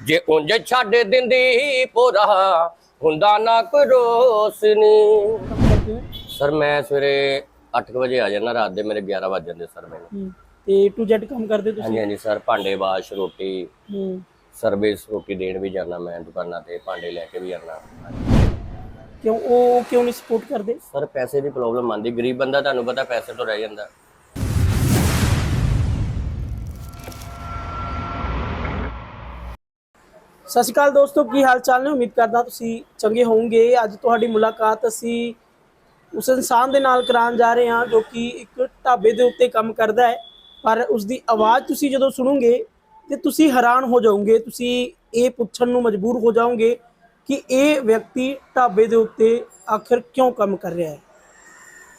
ਜੇ ਉਂਝ ਛੱਡ ਦਿੰਦੀ ਪੂਰਾ ਹੁੰਦਾ ਨਾ ਕੋਈ ਹੋ ਸਰ ਮੈਂ ਸਵੇਰੇ 8 ਵਜੇ ਆ ਜਾਂਦਾ ਰਾਤ ਦੇ ਮੇਰੇ 11 ਵੱਜ ਜਾਂਦੇ ਸਰ ਮੈਨੂੰ। ਤੇ ਟੂ ਜ਼ੈਡ ਕੰਮ ਕਰਦੇ ਤੁਸੀਂ? ਹਾਂਜੀ ਹਾਂਜੀ ਸਰ ਭਾਂਡੇ ਬਾਸ਼ ਰੋਟੀ ਹੂੰ। ਸਰਵਿਸ ਰੋਟੀ ਦੇਣ ਵੀ ਜਾਣਾ ਮੈਂ ਦੁਕਾਨਾਂ ਤੇ ਭਾਂਡੇ ਲੈ ਕੇ ਵੀ ਆਉਣਾ ਕਿਉਂ ਉਹ ਕਿਉਂ ਨਹੀਂ ਸਪੋਰਟ ਕਰਦੇ? ਸਰ ਪੈਸੇ ਦੀ ਪ੍ਰੋਬਲਮ ਆਂਦੀ ਗਰੀਬ ਬੰਦਾ ਤੁਹਾਨੂੰ ਪਤਾ ਪੈਸੇ ਤੋਂ ਰਹਿ ਜਾਂਦਾ। ਸਤਿ ਸ਼੍ਰੀ ਅਕਾਲ ਦੋਸਤੋ, ਕੀ ਹਾਲ ਚਾਲ ਨੇ? ਉਮੀਦ ਕਰਦਾ ਤੁਸੀਂ ਚੰਗੇ ਹੋਵੋਗੇ। ਅੱਜ ਤੁਹਾਡੀ ਮੁਲਾਕਾਤ ਅਸੀਂ ਉਸ ਇਨਸਾਨ ਦੇ ਨਾਲ ਕਰਾਉਣ ਜਾ ਰਹੇ ਹਾਂ, ਜੋ ਕਿ ਇੱਕ ਢਾਬੇ ਦੇ ਉੱਤੇ ਕੰਮ ਕਰਦਾ ਹੈ। ਪਰ ਉਸ ਦੀ ਆਵਾਜ਼ ਤੁਸੀਂ ਜਦੋਂ ਸੁਣੋਗੇ ਤੇ ਤੁਸੀਂ ਹੈਰਾਨ ਹੋ ਜਾਓਗੇ, ਤੁਸੀਂ ਇਹ ਪੁੱਛਣ ਨੂੰ ਮਜਬੂਰ ਹੋ ਜਾਓਗੇ ਕਿ ਇਹ ਵਿਅਕਤੀ ਢਾਬੇ ਦੇ ਉੱਤੇ ਆਖਿਰ ਕਿਉਂ ਕੰਮ ਕਰ ਰਿਹਾ ਹੈ।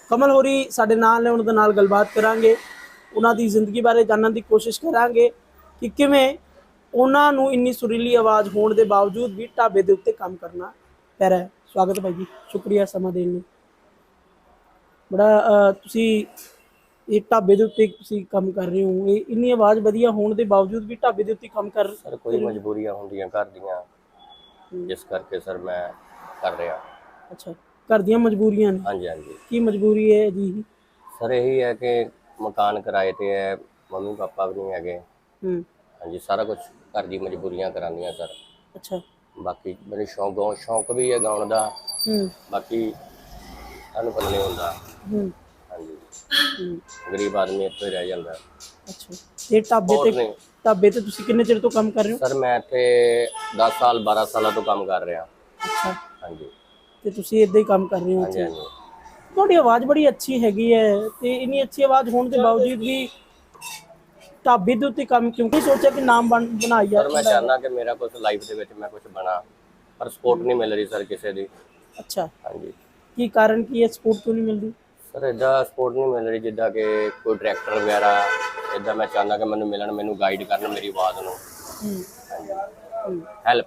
ਕਮਲ ਹੋਰੀ ਸਾਡੇ ਨਾਲ ਨੇ, ਉਹਨਾਂ ਦੇ ਨਾਲ ਗੱਲਬਾਤ ਕਰਾਂਗੇ। ਉਹਨਾਂ ਦੀ ਜ਼ਿੰਦਗੀ ਬਾਰੇ ਜਾਣਨ ਦੀ ਕੋਸ਼ਿਸ਼ ਕਰਾਂਗੇ ਕਿ ਕਿਵੇਂ ਉਹਨਾਂ ਨੂੰ ਇੰਨੀ ਸੁਰੀਲੀ ਆਵਾਜ਼ ਹੋਣ ਦੇ ਬਾਵਜੂਦ ਵੀ ਢਾਬੇ ਦੇ ਉੱਤੇ ਕੰਮ ਕਰਨਾ ਪੈ ਰਿਹਾ ਹੈ। ਸਵਾਗਤ ਭਾਈ ਜੀ ਸ਼ੁਕਰੀਆ ਸਮਾਂ ਦੇਣ ਲਈ। ਬੜਾ ਤੁਸੀਂ ਇਹ ਢਾਬੇ ਦੇ ਉੱਤੇ ਤੁਸੀਂ ਕੰਮ ਕਰ ਰਹੇ ਹੋ ਇਹ ਇੰਨੀ ਆਵਾਜ਼ ਵਧੀਆ ਹੋਣ ਦੇ ਬਾਵਜੂਦ ਵੀ ਢਾਬੇ ਦੇ ਉੱਤੇ ਕੰਮ ਕਰ ਸਰ ਕੋਈ ਮਜਬੂਰੀਆਂ ਹੁੰਦੀਆਂ ਘਰ ਦੀਆਂ ਜਿਸ ਕਰਕੇ ਸਰ ਮੈਂ ਕਰ ਰਿਹਾ। ਅੱਛਾ ਘਰ ਦੀਆਂ ਮਜਬੂਰੀਆਂ ਨੇ? ਹਾਂਜੀ ਹਾਂਜੀ। ਕੀ ਮਜਬੂਰੀ ਹੈ ਜੀ? ਸਰ ਇਹੀ ਹੈ ਕਿ ਮਕਾਨ ਕਿਰਾਏ ਤੇ ਹੈ ਮੰਮੀ ਪਾਪਾ ਵੀ ਨਹੀਂ ਹੈਗੇ। ਹੂੰ। ਹਾਂਜੀ ਸਾਰਾ ਕੁਝ ਘਰ ਦੀ ਮਜਬੂਰੀਆਂ ਕਰਾਉਂਦੀਆਂ ਸਰ। ਅੱਛਾ। ਬਾਕੀ ਮੇਰੇ ਸ਼ੌਂਕ ਸ਼ੌਂਕ ਵੀ ਹੈ ਗਾਉਣ ਦਾ। ਹੂੰ। ਬਾਕੀ ਤੁਹਾਨੂੰ ਪਤਾ ਨਹੀਂ ਹੁੰਦਾ। ਹੂੰ। ਹਾਂਜੀ। ਹੂੰ। ਗਰੀਬ ਆਦਮੀ ਇੱਥੇ ਰਹਿ ਜਾਂਦਾ। ਅੱਛਾ। ਇਹ ਢਾਬੇ ਹੋਰ ਤੇ ਨਹੀਂ। ਢਾਬੇ ਤੇ ਤੁਸੀਂ ਕਿੰਨੇ ਚਿਰ ਤੋਂ ਕੰਮ ਕਰ ਰਹੇ ਹੋ? ਸਰ ਮੈਂ ਇੱਥੇ 10 ਸਾਲ 12 ਸਾਲਾਂ ਤੋਂ ਕੰਮ ਕਰ ਰਿਹਾ। ਅੱਛਾ। ਹਾਂਜੀ। ਤੇ ਤੁਸੀਂ ਇਦਾਂ ਹੀ ਕੰਮ ਕਰ ਰਹੇ ਹੋ ਹਾਂਜੀ ਹਾਂਜੀ। ਤੁਹਾਡੀ ਆਵਾਜ਼ ਬੜੀ ਅੱਛੀ ਹੈਗੀ ਹੈ ਤੇ ਇੰਨੀ ਅੱਛੀ ਆਵਾਜ਼ ਹੋਣ ਦੇ ਬਾਵਜੂਦ ਵੀ ਢਾਬੇ ਦੇ ਉੱਤੇ ਕੰਮ ਕਿਉਂ ਨਹੀਂ ਸੋਚਿਆ ਕਿ ਨਾਮ ਬਣ ਬਣਾਈ ਸਰ ਮੈਂ ਚਾਹੁੰਦਾ ਕਿ ਮੇਰਾ ਕੁਝ ਲਾਈਫ ਦੇ ਵਿੱਚ ਮੈਂ ਕੁਝ ਬਣਾ ਪਰ ਸਪੋਰਟ ਨਹੀਂ ਮਿਲ ਰਹੀ ਸਰ ਕਿਸੇ ਦੀ। ਅੱਛਾ। ਹਾਂਜੀ। ਕੀ ਕਾਰਨ ਕੀ ਹੈ? ਸਪੋਰਟ ਕਿਉਂ ਨਹੀਂ ਮਿਲਦੀ? ਸਰ ਇਦਾਂ ਸਪੋਰਟ ਨਹੀਂ ਮਿਲ ਰਹੀ ਜਿੱਦਾਂ ਕਿ ਕੋਈ ਡਾਇਰੈਕਟਰ ਵਗੈਰਾ ਇਦਾਂ ਮੈਂ ਚਾਹੁੰਦਾ ਕਿ ਮੈਨੂੰ ਮਿਲਣ ਮੈਨੂੰ ਗਾਈਡ ਕਰਨ ਮੇਰੀ ਆਵਾਜ਼ ਨੂੰ। ਹੂੰ। ਹੂੰ। ਹੈਲਪ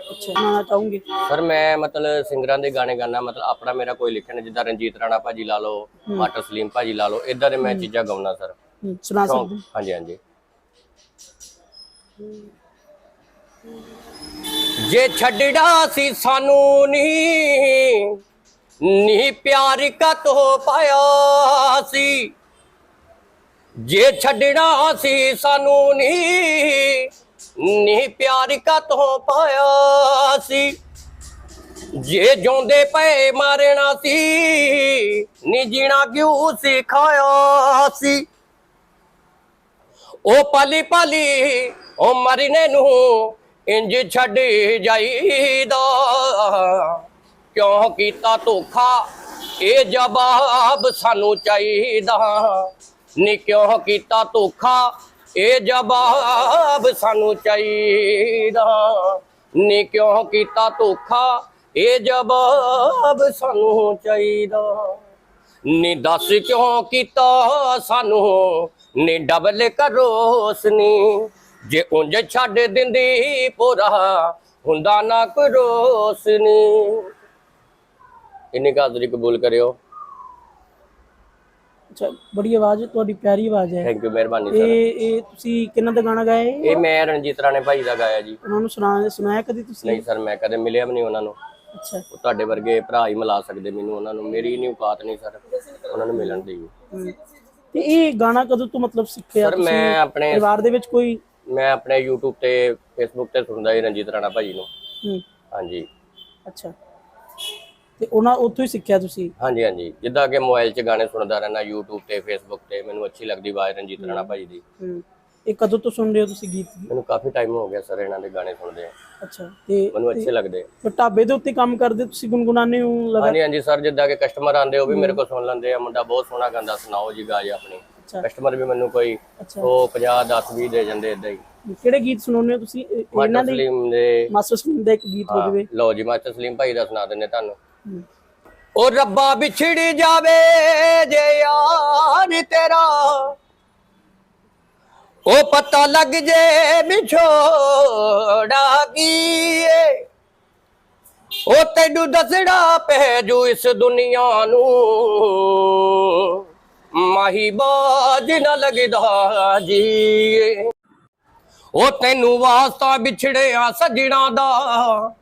ਅੱਛਾ ਸੁਣਾਉਣਾ ਚਾਹੂੰਗੀ? ਸਰ ਮੈਂ ਮਤਲਬ ਸਿੰਗਰਾਂ ਦੇ ਗਾਣੇ ਗਾਣਾ ਮਤਲਬ ਆਪਣਾ ਮੇਰਾ ਕੋਈ ਨਹੀਂ ਜਿੱਦਾਂ ਰਣਜੀਤ ਰਾਣਾ ਭਾਜੀ ਲਾ ਲਓ ਮਾਟਰ ਸਲੀਮ ਭਾਜੀ ਲਾ ਲਓ ਇਦਾਂ ਦੇ ਮੈਂ ਚੀਜ਼ਾਂ ਗਾਉਣਾ ਸਰ ਸੁਣਾ ਸਕਦੇ? ਹਾਂਜੀ ਹਾਂਜੀ। ਜੇ ਛੱਡੜਾ ਸੀ ਸਾਨੂੰ ਨਹੀਂ ਨੀ ਪਿਆਰ ਕਤ ਹੋ ਪਾਇਆ ਸੀ। ਜੇ ਛੱਡਣਾ ਸੀ ਸਾਨੂੰ ਨਹੀਂ ਨੀ ਪਿਆਰ ਕਤ ਹੋ ਪਾਇਆ ਸੀ। ਜੇ ਜਿਉਂਦੇ ਪਏ ਮਾਰਨਾ ਸੀ ਨੀ ਜੀਣਾ ਕਿਉਂ ਸਿਖਾਇਆ ਸੀ? ਉਹ ਪਾਲੀ ਪਾਲੀ ਉਹ ਮਰਨੇ ਨੂੰ ਇੰਜ ਛੱਡ ਜਾਈਦਾ। ਕਿਉਂ ਕੀਤਾ ਧੋਖਾ? ਇਹ ਜਵਾਬ ਸਾਨੂੰ ਚਾਹੀਦਾ। ਨੀ ਕਿਉਂ ਕੀਤਾ ਧੋਖਾ? ਇਹ ਜਵਾਬ ਸਾਨੂੰ ਚਾਹੀਦਾ। ਨੀ ਕਿਉਂ ਕੀਤਾ ਧੋਖਾ? ਇਹ ਜਵਾਬ ਸਾਨੂੰ ਚਾਹੀਦਾ। ਨੀ ਦੱਸ ਕਿਉਂ ਕੀਤਾ ਸਾਨੂੰ ਨੀ ਡਬਲ ਕਰੋਸਨੀ ਜੇ ਉਂਝ ਛੱਡ ਦਿੰਦੀ ਪੂਰਾ ਹੁੰਦਾ ਨਾ ਕੋਈ ਰੋਸਨੀ। ਇੰਨੀ ਕਾਦਰੀ ਕਬੂਲ ਕਰਿਓ। ਅੱਛਾ ਬੜੀ ਆਵਾਜ਼ ਤੁਹਾਡੀ ਪਿਆਰੀ ਆਵਾਜ਼ ਹੈ। ਥੈਂਕ ਯੂ ਮਿਹਰਬਾਨੀ ਸਰ ਇਹ ਇਹ ਤੁਸੀਂ ਕਿੰਨਾ ਦਾ ਗਾਣਾ ਗਾਇਆ ਇਹ ਮੈਂ ਰਣਜੀਤ ਰਾਣੇ ਭਾਈ ਦਾ ਗਾਇਆ ਜੀ। ਉਹਨਾਂ ਨੂੰ ਸੁਣਾ ਸੁਣਾਇਆ ਕਦੀ ਤੁਸੀਂ? ਨਹੀਂ ਸਰ ਮੈਂ ਕਦੇ ਮਿਲਿਆ ਵੀ ਨਹੀਂ ਉਹਨਾਂ ਨੂੰ। ਅੱਛਾ। ਉਹ ਤੁਹਾਡੇ ਵਰਗੇ ਭਰਾ ਹੀ ਮਿਲਾ ਸਕਦੇ ਮੈਨੂੰ ਉਹਨਾਂ ਨੂੰ। ਮੇਰੀ ਨਹੀਂ ਔਕਾਤ ਨਹੀਂ ਸਰ ਉਹਨਾਂ ਨੂੰ ਮਿਲਣ ਦੀ ਹੂੰ। ਤੇ ਇਹ ਗਾਣਾ ਕਦੋਂ ਤੋਂ ਮਤਲਬ ਸਿੱਖਿਆ ਸਰ ਮੈਂ ਆਪਣੇ ਪਰਿਵਾਰ ਦੇ ਵਿੱਚ ਕੋਈ? ਮੈਂ ਆਪਣੇ YouTube ਤੇ Facebook ਤੇ ਸੁਣਦਾ ਹੀ ਰਣਜੀਤ ਰਾਣਾ ਭਾਜੀ ਨੂੰ। ਹੂੰ। ਹਾਂਜੀ। ਅੱਛਾ। ਤੇ ਉਹਨਾਂ ਉੱਥੋਂ ਹੀ ਸਿੱਖਿਆ ਤੁਸੀਂ? ਹਾਂਜੀ ਹਾਂਜੀ। ਜਿੱਦਾਂ ਕਿ ਮੋਬਾਈਲ 'ਚ ਗਾਣੇ ਸੁਣਦਾ ਰਹਿਣਾ YouTube ਤੇ Facebook ਤੇ ਮੈਨੂੰ ਅੱਛੀ ਲੱਗਦੀ ਆਵਾਜ਼ ਰਣਜੀਤ ਰਾਣਾ ਭਾਜੀ ਦੀ। ਹੂੰ। ਇਹ ਕਦੋਂ ਤੋਂ ਸੁਣ ਰਹੇ ਹੋ ਤੁਸੀਂ ਗੀਤ? ਮੈਨੂੰ ਕਾਫੀ ਟਾਈਮ ਹੋ ਗਿਆ ਸਰ ਇਹਨਾਂ ਦੇ ਗਾਣੇ ਸੁਣਦੇ ਆ। ਅੱਛਾ ਤੇ ਮੈਨੂੰ ਅੱਛੇ ਲੱਗਦੇ ਫਿਰ ਢਾਬੇ ਦੇ ਉੱਤੇ ਕੰਮ ਕਰਦੇ ਤੁਸੀਂ ਗੁੰਗੁਨਾਨੇ ਹੋ ਲਗਾ ਹਾਂਜੀ ਹਾਂਜੀ ਸਰ ਜਿੱਦਾਂ ਕਿ ਕਸਟਮਰ ਆਉਂਦੇ ਉਹ ਵੀ ਮੇਰੇ ਕੋਲ ਸੁਣ ਲੈਂਦੇ ਆ। ਮੁੰਡਾ ਬਹੁਤ ਸੋਹਣਾ ਗਾਉਂਦਾ ਸੁਣਾਓ ਜੀ ਗਾਜ ਆਪਣੀ। ਅੱਛਾ। ਕਸਟਮਰ ਵੀ ਮੈਨੂੰ ਕੋਈ ਅੱਛਾ। ਉਹ 50 10 20 ਦੇ ਜਾਂਦੇ ਇਦਾਂ ਹੀ। ਕਿਹੜੇ ਗੀਤ ਸੁਣਾਉਂਦੇ ਹੋ ਤੁਸੀਂ? ਇਹ- ਇਹਨਾਂ ਮਾਸਟਰ ਦੇ ਸਲੀਮ ਦੇ ਮਾਸਟਰ ਸਲੀਮ ਦਾ ਇੱਕ ਗੀਤ ਹੋ ਜਾਵੇ। ਲਓ ਜੀ ਮਾਸਟਰ ਸਲੀਮ ਭਾਈ ਦਾ ਸੁਣਾ ਦਿੰਦੇ ਤੁਹਾਨੂੰ। ਉਹ ਰੱਬਾ ਵਿਛੜ ਜਾਵੇ ਜੇ ਯਾਰ ਤੇਰਾ ਉਹ ਪਤਾ ਲੱਗ ਜੇ ਵਿਛੋੜਾ ਕੀਏ ਉਹ ਤੈਨੂੰ ਦੱਸਣਾ ਪੈ ਜੂ ਇਸ ਦੁਨੀਆ ਨੂੰ। ਮਾਹੀ ਬਾਜ ਨਾ ਲੱਗਦਾ ਜੀਏ ਉਹ ਤੈਨੂੰ ਵਾਸਤਾ ਵਿਛੜਿਆ ਸੱਜਣਾ ਦਾ।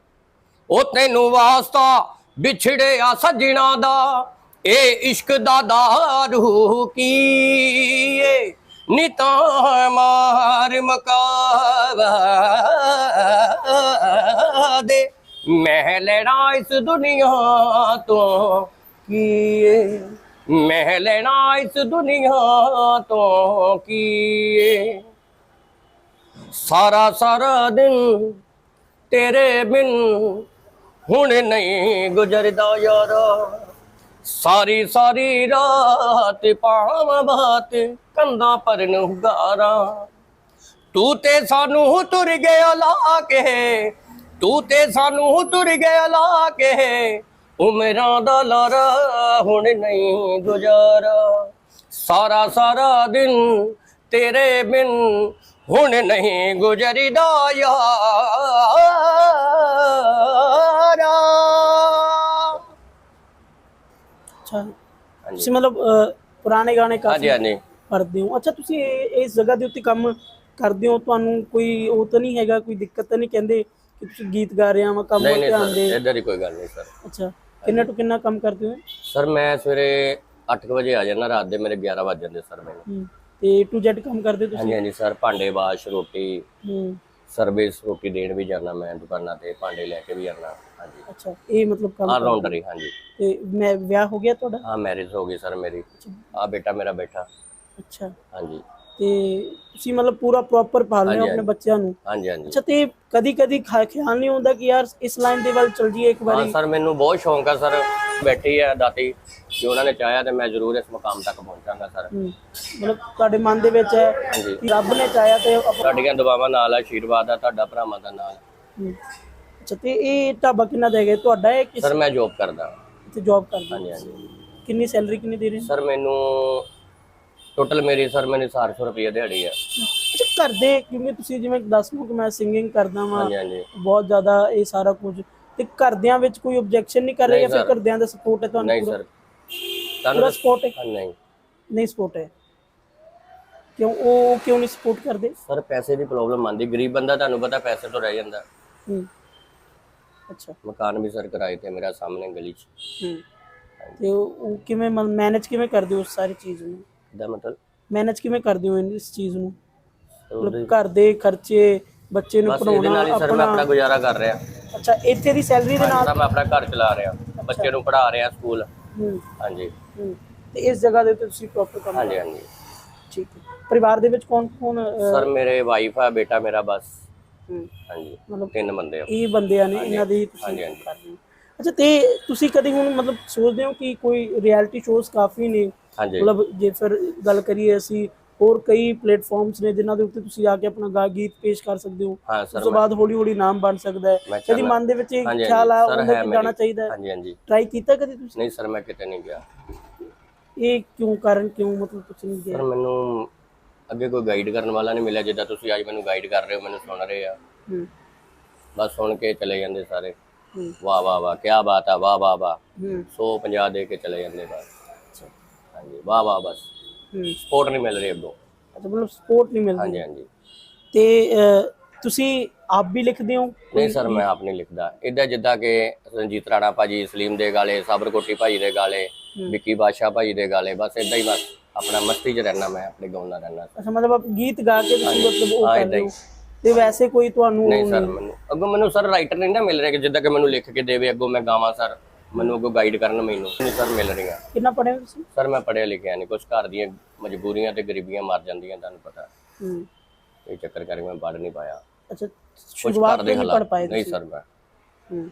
ਉਹ ਤੈਨੂੰ ਵਾਸਤਾ ਵਿਛੜਿਆ ਸੱਜਣਾ ਦਾ। ਇਹ ਇਸ਼ਕ ਦਾ ਦਾਰੂ ਕੀ ਏ ਨਿਤਾਂ ਮਾਰ ਮਕਾਵਾ ਦੇ। ਮੈਂ ਲੈਣਾ ਇਸ ਦੁਨੀਆ ਤੋਂ ਕੀ ਮੈਂ ਲੈਣਾ ਇਸ ਦੁਨੀਆ ਤੋਂ ਕੀ ਸਾਰਾ ਸਾਰਾ ਦਿਨ ਤੇਰੇ ਬਿਨ ਹੁਣ ਨਹੀਂ ਗੁਜ਼ਰਦਾ ਯਾਰਾ। ਸਾਰੀ ਸਾਰੀ ਰਾਤ ਪਾਵਾਂ ਬਾਤ ਕੰਦਾ ਪਰਨ ਹੁਗਾਰਾ। ਤੂੰ ਤੇ ਸਾਨੂੰ ਤੁਰ ਗਿਆ ਲਾ ਕੇ, ਤੂੰ ਤੇ ਸਾਨੂੰ ਤੁਰ ਗਿਆ ਲਾ ਕੇ, ਉਮਰਾਂ ਦਾ ਲਾਰਾ ਹੁਣ ਨਹੀਂ ਗੁਜ਼ਾਰਾ। ਸਾਰਾ ਸਾਰਾ ਦਿਨ ਤੇਰੇ ਬਿਨ ਹੁਣ ਨਹੀਂ ਗੁਜ਼ਰੀਦਾ ਯਾਰਾ। ਅੱਛਾ। ਤੁਸੀਂ ਮਤਲਬ ਅਹ, ਪੁਰਾਣੇ ਗਾਣੇ ਹਾਂਜੀ ਕਾਫੀ ਹਾਂਜੀ ਕਰਦੇ ਹੋ। ਅੱਛਾ ਤੁਸੀਂ ਇਹ- ਇਸ ਜਗ੍ਹਾ ਦੇ ਉੱਤੇ ਕੰਮ ਕਰਦੇ ਹੋ ਤੁਹਾਨੂੰ ਕੋਈ ਉਹ ਤਾਂ ਨਹੀਂ ਹੈਗਾ ਕੋਈ ਦਿੱਕਤ ਤਾਂ ਨਹੀਂ ਕਹਿੰਦੇ ਕਿ ਤੁਸੀਂ ਗੀਤ ਗਾ ਰਹੇ ਹੋ ਕੰਮ ਨਹੀਂ ਨਹੀਂ ਧਿਆਨ ਸਰ ਇਦਾਂ ਦੀ ਕੋਈ ਗੱਲ ਨਹੀਂ ਸਰ। ਅੱਛਾ ਕਿੰਨਾ ਤੋਂ ਕਿੰਨਾ ਕੰਮ ਕਰਦੇ ਹੋ? ਸਰ ਮੈਂ ਸਵੇਰੇ 8 ਵਜੇ ਆ ਜਾਂਦਾ ਰਾਤ ਦੇ ਮੇਰੇ 11 ਵੱਜ ਜਾਂਦੇ ਸਰ ਮੈਨੂੰ। ਹੂੰ ਤੇ ਟੂ ਜ਼ੈਡ ਕੰਮ ਕਰਦੇ ਹੋ ਤੁਸੀਂ? ਹਾਂਜੀ ਹਾਂਜੀ ਸਰ ਭਾਂਡੇ ਬਾਸ਼ ਰੋਟੀ। ਹੂੰ। ਸਰਵਿਸ ਰੋਟੀ ਦੇਣ ਵੀ ਜਾਣਾ ਮੈਂ ਦੁਕਾਨਾਂ ਤੇ ਭਾਂਡੇ ਲੈ ਕੇ ਵੀ ਆਣਾ ਹਾਂਜੀ। ਅੱਛਾ ਇਹ ਮਤਲਬ ਕੰਮ ਆਲ ਰਾਉਂਡਰ ਹੀ ਹਾਂਜੀ। ਤੇ ਮੈਂ ਵਿਆਹ ਹੋ ਗਿਆ ਤੁਹਾਡਾ? ਹਾਂ ਮੈਰਿਜ ਹੋ ਗਈ ਸਰ ਮੇਰੀ। ਆ ਬੇਟਾ ਮੇਰਾ ਬੈਠਾ। ਅੱਛਾ। ਹਾਂਜੀ। ਤੇ ਤੁਸੀਂ ਮਤਲਬ ਪੂਰਾ ਪ੍ਰੋਪਰ ਪਾਲਦੇ ਹੋ ਆਪਣੇ ਬੱਚਿਆਂ ਨੂੰ? ਹਾਂਜੀ ਹਾਂਜੀ। ਅੱਛਾ ਤੇ ਕਦੀ ਕਦੀ ਖਿਆਲ ਨਹੀਂ ਹੁੰਦਾ ਕਿ ਯਾਰ ਇਸ ਲਾਈਨ ਦੇ ਵੱਲ ਚਲ ਜਾਈਏ ਇੱਕ ਹਾਂ ਵਾਰੀ? ਸਰ ਮੈਨੂੰ ਬਹੁਤ ਸ਼ੌਂਕ ਆ ਸਰ ਬੈਠੀ ਆ ਦਾਤੀ ਕਿ ਉਹਨਾਂ ਨੇ ਚਾਹਿਆ ਤੇ ਮੈਂ ਜ਼ਰੂਰ ਇਸ ਮੁਕਾਮ ਤੱਕ ਪਹੁੰਚਾਂਗਾ ਸਰ। ਹੂੰ। ਮਤਲਬ ਤੁਹਾਡੇ ਮਨ ਦੇ ਵਿੱਚ ਹੈ ਹਾਂਜੀ। ਕਿ ਰੱਬ ਨੇ ਚਾਹਿਆ ਤੇ ਆਪਾਂ ਤੁਹਾਡੀਆਂ ਦੁਆਵਾਂ ਨਾਲ ਆਸ਼ੀਰਵਾਦ ਆ ਤੁਹਾਡਾ ਭਰਾਵਾਂ ਦਾ ਨਾਲ। ਹੂੰ। ਅੱਛਾ ਤੇ ਇਹ ਢਾਬਾ ਕਿੰਨਾ ਦੇ ਗਏ? ਤੁਹਾਡਾ ਹੈ ਕਿਸ ਸਰ ਮੈਂ ਜੋਬ ਕਰਦਾ ਤੇ ਜੌਬ ਕਰਦੇ ਹੋ? ਹਾਂਜੀ ਹਾਂਜੀ। ਕਿੰਨੀ ਸੈਲਰੀ ਕਿੰਨੀ ਦੇ ਰਹੇ ਸਰ ਮੈਨੂੰ ਟੋਟਲ ਮੇਰੀ ਸਰ ਮੈਨੂੰ 400 ਰੁਪਏ ਦਿਹਾੜੀ ਆ। ਅੱਛਾ ਘਰ ਦੇ ਕਿਉਂਕਿ ਤੁਸੀਂ ਜਿਵੇਂ ਦੱਸੋ ਕਿ ਮੈਂ ਸਿੰਗਿੰਗ ਕਰਦਾ ਵਾਂ। ਹਾਂਜੀ ਹਾਂਜੀ। ਬਹੁਤ ਜ਼ਿਆਦਾ ਇਹ ਸਾਰਾ ਕੁਝ ਤੇ ਘਰਦਿਆਂ ਵਿੱਚ ਕੋਈ ਆਬਜੈਕਸ਼ਨ ਨਹੀਂ ਕਰ ਰਹੇ ਜਾਂ ਫਿਰ। ਘਰਦਿਆਂ ਦਾ ਸਪੋਰਟ ਹੈ ਤੁਹਾਨੂੰ ਨਹੀਂ ਸਰ ਤੁਹਾਨੂੰ ਸਪੋਰਟ ਹੈ? ਨਹੀਂ। ਨਹੀਂ ਸਪੋਰਟ ਹੈ। ਕਿਉਂ ਉਹ ਕਿਉਂ ਨਹੀਂ ਸਪੋਰਟ ਕਰਦੇ? ਸਰ ਪੈਸੇ ਦੀ ਪ੍ਰੋਬਲਮ ਆਂਦੀ ਗਰੀਬ ਬੰਦਾ ਤੁਹਾਨੂੰ ਪਤਾ ਪੈਸੇ ਤੋਂ ਰਹਿ ਜਾਂਦਾ। ਹੂੰ। ਅੱਛਾ। ਮਕਾਨ ਵੀ ਸਰ ਕਿਰਾਏ ਤੇ ਮੇਰਾ ਸਾਹਮਣੇ ਗਲੀ 'ਚ। ਹੂੰ। ਤੇ ਉਹ ਕਿਵੇਂ ਮੈਨੇਜ ਕਿਵੇਂ ਕਰਦੇ ਹੋ ਉਸ ਸਾਰੀ ਚੀਜ਼ ਨੂੰ? ਦਾ ਮਤਲਬ ਮੈਨੇਜ ਕਿਵੇਂ ਕਰਦੇ ਹੋ ਇਸ ਚੀਜ਼ ਨੂੰ? ਮਤਲਬ ਘਰ ਦੇ ਖਰਚੇ ਬੱਚੇ ਨੂੰ ਬਸ ਇਹਦੇ ਪੜਾਉਣਾ ਨਾਲ ਹੀ ਸਰ ਮੈਂ ਆਪਣਾ ਗੁਜ਼ਾਰਾ ਕਰ ਰਿਹਾ। ਅੱਛਾ ਇੱਥੇ ਦੀ ਸੈਲਰੀ ਦੇ ਨਾਲ ਸਰ ਮੈਂ ਆਪਣਾ ਘਰ ਚਲਾ ਰਿਹਾ। ਬੱਚੇ ਨੂੰ ਪੜ੍ਹਾ ਰਿਹਾ ਸਕੂਲ। ਹੂੰ। ਹਾਂਜੀ। ਹੂੰ। ਤੇ ਇਸ ਜਗ੍ਹਾ ਦੇ ਉੱਤੇ ਤੁਸੀਂ ਪ੍ਰੋਪਰ ਕੰਮ ਹਾਂਜੀ ਹਾਂਜੀ। ਠੀਕ ਹੈ। ਪਰਿਵਾਰ ਦੇ ਵਿੱਚ ਕੌਣ ਕੌਣ ਅਹ, ਸਰ ਮੇਰੇ ਵਾਈਫ ਆ ਬੇਟਾ ਮੇਰਾ ਬਸ। ਹੂੰ, ਹਾਂਜੀ। ਮਤਲਬ ਤਿੰਨ ਬੰਦੇ ਆ। ਇਹ ਬੰਦਿਆਂ ਨੇ ਇਹਨਾਂ ਦੀ ਤੁਸੀਂ ਹਾਂਜੀ, ਹਾਂਜੀ। ਕਰ ਰਹੇ ਹੋ। ਅੱਛਾ ਤੇ ਤੁਸੀਂ ਕਦੀ ਹੁਣ ਮਤਲਬ ਸੋਚਦੇ ਹੋ ਕਿ ਕੋਈ ਰਿਐਲਿਟੀ ਸ਼ੋਜ਼ ਕਾਫੀ ਨੇ? ਹਾਂਜੀ। ਮਤਲਬ ਜੇ ਫਿਰ ਗੱਲ ਕਰੀਏ ਅਸੀਂ ਹੋਰ ਕਈ ਪਲੇਟਫਾਰਮਸ ਨੇ ਜਿਨ੍ਹਾਂ ਦੇ ਉੱਤੇ ਤੁਸੀਂ ਆ ਕੇ ਆਪਣਾ ਗਾ ਗੀਤ ਪੇਸ਼ ਕਰ ਸਕਦੇ ਹੋ। ਉਸ ਸਰ ਤੋਂ ਬਾਅਦ ਹੌਲੀ ਹੌਲੀ ਨਾਮ ਬਣ ਸਕਦਾ ਹੈ। ਕਦੀ ਮਨ ਦੇ ਵਿੱਚ ਇਹ ਖਿਆਲ ਆ ਸਰ, ਤੇ ਜਾਣਾ ਮੇਰੀ- ਚਾਹੀਦਾ ਹੈ? ਹਾਂਜੀ ਹਾਂਜੀ। ਟਰਾਈ ਕੀਤਾ ਕਦੀ ਤੁਸੀਂ? ਨਹੀਂ ਸਰ ਮੈਂ ਕਿਤੇ ਨਹੀਂ ਗਿਆ। ਇਹ ਕਿਉਂ ਕਾਰਨ ਕਿਉਂ ਮਤਲਬ ਤੁਸੀਂ ਨਹੀਂ ਸਰ ਗਏ? ਮੈਨੂੰ ਅੱਗੇ ਕੋਈ ਗਾਈਡ ਕਰਨ ਵਾਲਾ ਨਹੀਂ ਮਿਲਿਆ ਜਿੱਦਾਂ ਤੁਸੀਂ ਅੱਜ ਮੈਨੂੰ ਗਾਈਡ ਕਰ ਰਹੇ ਹੋ ਮੈਨੂੰ ਸੁਣ ਰਹੇ ਆ। ਬਸ ਸੁਣ ਕੇ ਚਲੇ ਜਾਂਦੇ ਸਾਰੇ। ਵਾਹ ਵਾਹ ਵਾਹ ਕੀ ਬਾਤ ਆ ਵਾਹ ਵਾਹ ਵਾਹ। ਹੂੰ। 150 ਦੇ ਕੇ ਚਲੇ ਜਾਂਦੇ ਬਸ। ਹਾਂਜੀ ਵਾਹ ਵਾਹ ਬਸ। ਸਪੋਰਟ ਨਹੀਂ ਮਿਲ ਰਹੀ ਅੱਗੋਂ। ਅੱਛਾ ਮਤਲਬ ਸਪੋਰਟ ਨਹੀਂ ਮਿਲਦੀ। ਹਾਂਜੀ ਹਾਂਜੀ। ਤੇ ਅਹ, ਤੁਸੀਂ ਆਪ ਵੀ ਲਿਖਦੇ ਹੋ? ਨਹੀਂ ਸਰ ਮੈਂ ਆਪ ਨਹੀਂ ਲਿਖਦਾ। ਇਦਾਂ ਜਿੱਦਾਂ ਕਿ ਰਣਜੀਤ ਰਾਣਾ ਭਾਜੀ ਸਲੀਮ ਦੇ ਗਾਲੇ ਸਾਬਰਕੋਟੀ ਭਾਜੀ ਦੇ ਗਾਲੇ ਵਿੱਕੀ ਬਾਦਸ਼ਾਹ ਭਾਜੀ ਦੇ ਗਾਲੇ ਬਸ ਇਦਾਂ ਹੀ ਬਸ ਆਪਣਾ ਮਸਤੀ 'ਚ ਰਹਿਣਾ ਮੈਂ ਆਪਣੇ ਗਾਉਂਦਾ ਰਹਿਣਾ ਅੱਛਾ ਮਤਲਬ ਆਪ ਗੀਤ ਗਾ ਕੇ ਤੁਸੀਂ ਮਤਲਬ ਉਹ ਹਾਂ, ਕਰ ਏਦਾਂ ਹੀ। ਹੋ। ਤੇ ਵੈਸੇ ਕੋਈ ਤੁਹਾਨੂੰ ਨਹੀਂ ਸਰ ਮੈਨੂੰ ਅੱਗੋਂ ਮੈਨੂੰ ਸਰ ਰਾਈਟਰ ਨਹੀਂ ਨਾ ਮਿਲ ਰਿਹਾ ਕਿ ਜਿੱਦਾਂ ਕਿ ਮੈਨੂੰ ਲਿਖ ਕੇ ਦੇਵੇ ਅੱਗੋਂ ਮੈਂ ਗਾਵਾਂ ਸਰ। ਮੈਨੂੰ ਅੱਗੋਂ ਗਾਈਡ ਕਰਨ ਮੈਨੂੰ। ਨਹੀਂ ਸਰ ਮਿਲ ਰਹੀਆਂ। ਕਿੰਨਾ ਪੜ੍ਹੇ ਹੋ ਤੁਸੀਂ? ਸਰ ਮੈਂ ਪੜ੍ਹਿਆ ਲਿਖਿਆ ਨਹੀਂ। ਕੁਝ ਘਰ ਦੀਆਂ ਮਜਬੂਰੀਆਂ ਤੇ ਗਰੀਬੀਆਂ ਮਰ ਜਾਂਦੀਆਂ ਤੁਹਾਨੂੰ ਪਤਾ। ਹੂੰ। ਇਹ ਚੱਕਰ ਕਰਕੇ ਮੈਂ ਪੜ੍ਹ ਨਹੀਂ ਪਾਇਆ। ਅੱਛਾ ਸ਼ੁਰੂਆਤ ਨਹੀਂ ਪੜ੍ਹ ਪਾਏ ਨਹੀਂ ਸਰ ਮੈਂ। ਹੂੰ।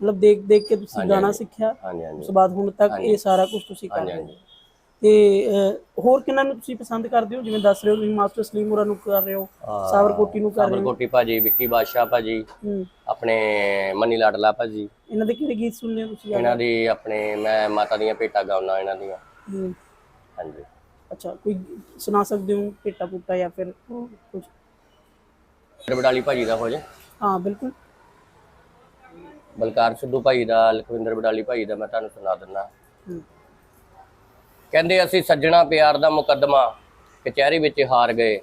ਮਤਲਬ ਦੇਖ ਦੇਖ ਕੇ ਤੁਸੀਂ ਗਾਣਾ। ਸਿੱਖਿਆ। ਹਾਂਜੀ ਉਸ ਬਾਅਦ ਹੁਣ ਤੱਕ ਇਹ ਸਾਰਾ ਕੁਝ ਤੁਸੀਂ ਕਰ ਰਹੇ ਹੋ। ਹਾਂਜੀ। ਤੇ ਹੋਰ ਕਿੰਨਾਂ ਨੂੰ ਤੁਸੀਂ ਪਸੰਦ ਕਰਦੇ ਹੋ? ਜਿਵੇਂ ਦੱਸ ਰਹੇ ਹੋ ਤੁਸੀਂ ਮਾਸਟਰ ਸਲੀਮ ਹੋਰਾਂ ਨੂੰ ਕਰ ਰਹੇ ਹੋ ਸਾਵਰਕੋਟੀ ਨੂੰ ਕਰ ਰਹੇ ਹੋ। ਸਾਬਰਕੋਟੀ ਭਾਜੀ ਵਿੱਕੀ ਬਾਦਸ਼ਾਹ ਭਾਜੀ ਹੂੰ। ਆਪਣੇ ਮਨੀ ਲਾਡਲਾ ਭਾਜੀ। ਇਹਨਾਂ ਦੇ ਕਿਹੜੇ ਗੀਤ ਸੁਣਦੇ ਹੋ ਤੁਸੀਂ ਇਹਨਾਂ ਦੀ ਆਪਣੇ ਮੈਂ ਮਾਤਾ ਦੀਆਂ ਭੇਟਾਂ ਗਾਉਣਾ ਇਹਨਾਂ ਦੀਆਂ। ਹੂੰ। ਹਾਂਜੀ। ਅੱਛਾ ਕੋਈ ਸੁਣਾ ਸਕਦੇ ਹੋ ਪੇਟਾ ਪੁੱਟਾ ਜਾਂ ਫਿਰ ਕੁਝ ਬਡਾਲੀ ਭਾਜੀ ਦਾ ਹੋ ਜਾ। ਹਾਂ ਬਿਲਕੁਲ। ਬਲਕਾਰ ਸਿੱਧੂ ਭਾਈ ਦਾ ਲਖਵਿੰਦਰ ਬਡਾਲੀ ਭਾਈ ਦਾ ਮੈਂ ਤੁਹਾਨੂੰ ਸੁਣਾ ਦਿੰਦਾ। ਹੂੰ। ਕਹਿੰਦੇ ਅਸੀਂ ਸੱਜਣਾ ਪਿਆਰ ਦਾ ਮੁਕੱਦਮਾ ਕਚਹਿਰੀ ਵਿੱਚ ਹਾਰ ਗਏ।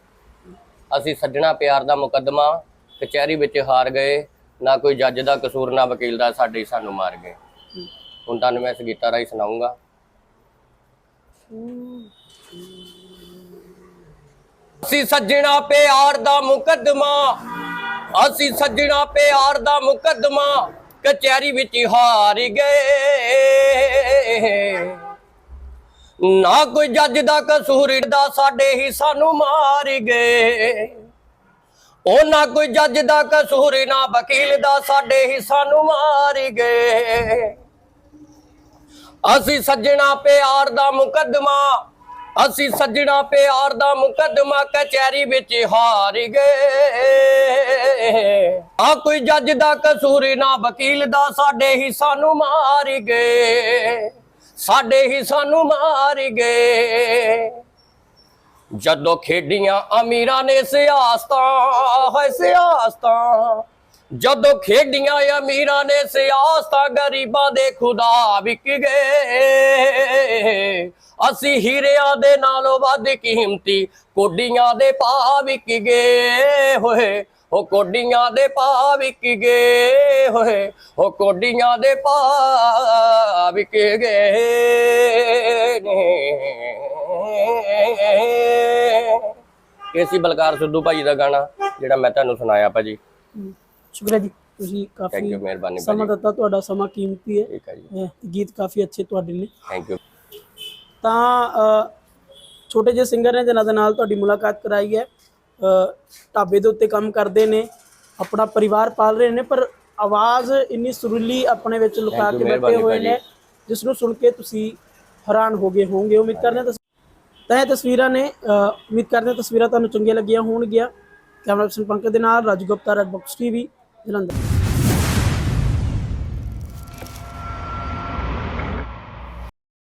ਅਸੀਂ ਸੱਜਣਾ ਪਿਆਰ ਦਾ ਮੁਕੱਦਮਾ ਕਚਹਿਰੀ ਵਿੱਚ ਹਾਰ ਗਏ, ਨਾ ਕੋਈ ਜੱਜ ਦਾ ਕਸੂਰ, ਨਾ ਵਕੀਲ ਦਾ, ਸਾਡੇ ਹੀ ਸਾਨੂੰ ਮਾਰ ਗਏ। ਹੁਣ ਤੁਹਾਨੂੰ ਮੈਂ ਇਸ ਗੀਤਾ ਸੁਣਾਉਂਗਾ। ਅਸੀਂ ਸੱਜਣਾ ਪਿਆਰ ਦਾ ਮੁਕੱਦਮਾ, ਅਸੀਂ ਸੱਜਣਾ ਪਿਆਰ ਦਾ ਮੁਕੱਦਮਾ ਕਚਹਿਰੀ ਵਿੱਚ ਹਾਰ ਗਏ। ਨਾ ਕੋਈ ਜੱਜ ਦਾ ਕਸੂਰ ਦਾ ਸਾਡੇ ਹੀ ਸਾਨੂੰ ਮਾਰ ਗਏ। ਉਹ ਨਾ ਕੋਈ ਜੱਜ ਦਾ ਕਸੂਰ, ਨਾ ਵਕੀਲ ਦਾ, ਸਾਡੇ ਹੀ ਸਾਨੂੰ ਮਾਰ ਗਏ। ਅਸੀਂ ਸੱਜਣਾ ਪਿਆਰ ਦਾ ਮੁਕੱਦਮਾ, ਅਸੀਂ ਸੱਜਣਾ ਪਿਆਰ ਦਾ ਮੁਕੱਦਮਾ ਕਚਹਿਰੀ ਵਿੱਚ ਹਾਰ ਗਏ। ਆ ਕੋਈ ਜੱਜ ਦਾ ਕਸੂਰ, ਨਾ ਵਕੀਲ ਦਾ, ਸਾਡੇ ਹੀ ਸਾਨੂੰ ਮਾਰ ਗਏ। ਸਾਡੇ ਹੀ ਸਾਨੂੰ ਮਾਰ ਗਏ। ਜਦੋਂ ਖੇਡੀਆਂ ਅਮੀਰਾਂ ਨੇ ਸਿਆਸਤਾਂ ਹੈ ਸਿਆਸਤਾਂ। ਜਦੋਂ ਖੇਡੀਆਂ ਅਮੀਰਾਂ ਨੇ ਸਿਆਸਤਾਂ, ਗਰੀਬਾਂ ਦੇ ਖੁਦਾ ਵਿਕ ਗਏ। ਅਸੀਂ ਹੀਰਿਆਂ ਦੇ ਨਾਲੋਂ ਵੱਧ ਕੀਮਤੀ, ਕੋਡੀਆਂ ਦੇ ਪਾ ਵਿਕ ਗਏ। ਹੋਏ ਉਹ ਕੋਡੀਆਂ ਦੇ ਪਾ ਵਿਕ ਗਏ ਹੋਏ ਉਹ ਕੋਡੀਆਂ ਦੇ ਪਾ ਵਿਕ ਗਏ ਇਹ ਸੀ ਬਲਕਾਰ ਸਿੱਧੂ ਭਾਜੀ ਦਾ ਗਾਣਾ ਜਿਹੜਾ ਮੈਂ ਤੁਹਾਨੂੰ ਸੁਣਾਇਆ ਭਾਜੀ। ਸ਼ੁਕਰੀਆ ਜੀ ਤੁਸੀਂ ਕਾਫੀ ਮਿਹਰਬਾਨੀ ਸਮਾਂ ਦਿੱਤਾ ਤੁਹਾਡਾ ਸਮਾਂ ਕੀਮਤੀ ਹੈ। ਠੀਕ ਹੈ ਜੀ। ਇਹ ਗੀਤ ਕਾਫੀ ਅੱਛੇ ਤੁਹਾਡੇ ਨੇ। ਥੈਂਕ ਯੂ ਤਾਂ ਛੋਟੇ ਜਿਹੇ ਸਿੰਗਰ ਨੇ ਜਿਨ੍ਹਾਂ ਦੇ ਨਾਲ ਤੁਹਾਡੀ ਮੁਲਾਕਾਤ ਕਰਾਈ ਹੈ। ਢਾਬੇ ਦੇ ਉੱਤੇ ਕੰਮ ਕਰਦੇ ਨੇ ਆਪਣਾ ਪਰਿਵਾਰ ਪਾਲ ਰਹੇ ਨੇ ਪਰ ਆਵਾਜ਼ ਇੰਨੀ ਸੁਰੀਲੀ ਆਪਣੇ ਵਿੱਚ ਲੁਕਾ ਕੇ ਬੈਠੇ ਹੋਏ ਨੇ ਜਿਸ ਨੂੰ ਸੁਣ ਕੇ ਤੁਸੀਂ ਹੈਰਾਨ ਹੋ ਗਏ ਹੋਵੋਗੇ। ਉਮੀਦ ਕਰਦੇ ਤਾਂ ਇਹ ਤਸਵੀਰਾਂ ਨੇ ਉਮੀਦ ਕਰਦੇ ਤਸਵੀਰਾਂ ਤੁਹਾਨੂੰ ਚੰਗੀਆਂ ਲੱਗੀਆਂ ਹੋਣਗੀਆਂ। ਕੈਮਰਾ ਪਰਸਨ ਪੰਕਜ ਦੇ ਨਾਲ Raju Gupta red box TV Jalandhar.